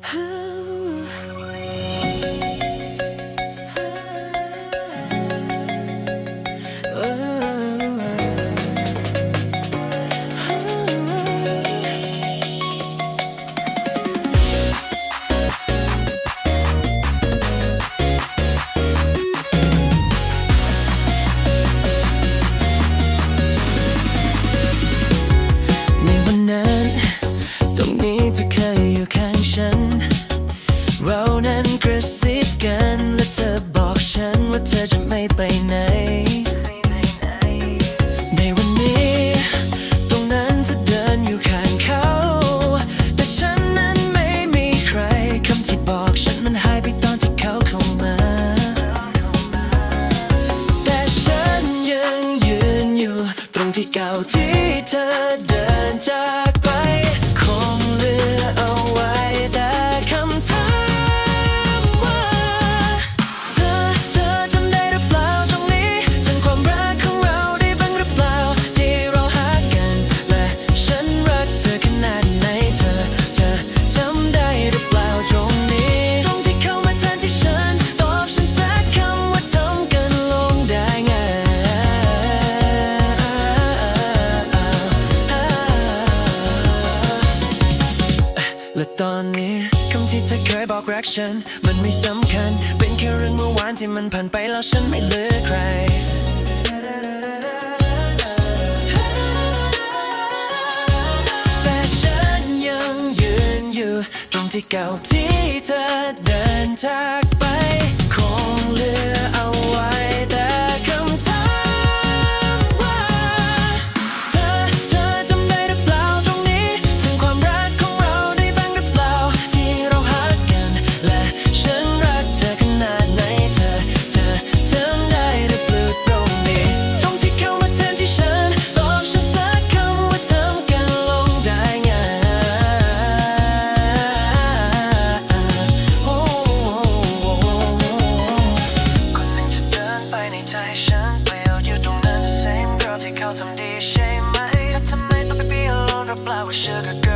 ในวันนั้น ตรงนี้เธอเคยอยู่ข้างฉัน by night. ตอนนี้คำที่เธอเคยบอกรักฉัน มันไม่สำคัญ เป็นแค่เรื่องเมื่อวานที่มันผ่านไปแล้วฉันไม่เลือใครแต่ฉันยังยืนอยู่ ตรงที่เก่าที่เธอเดินจากไป sugar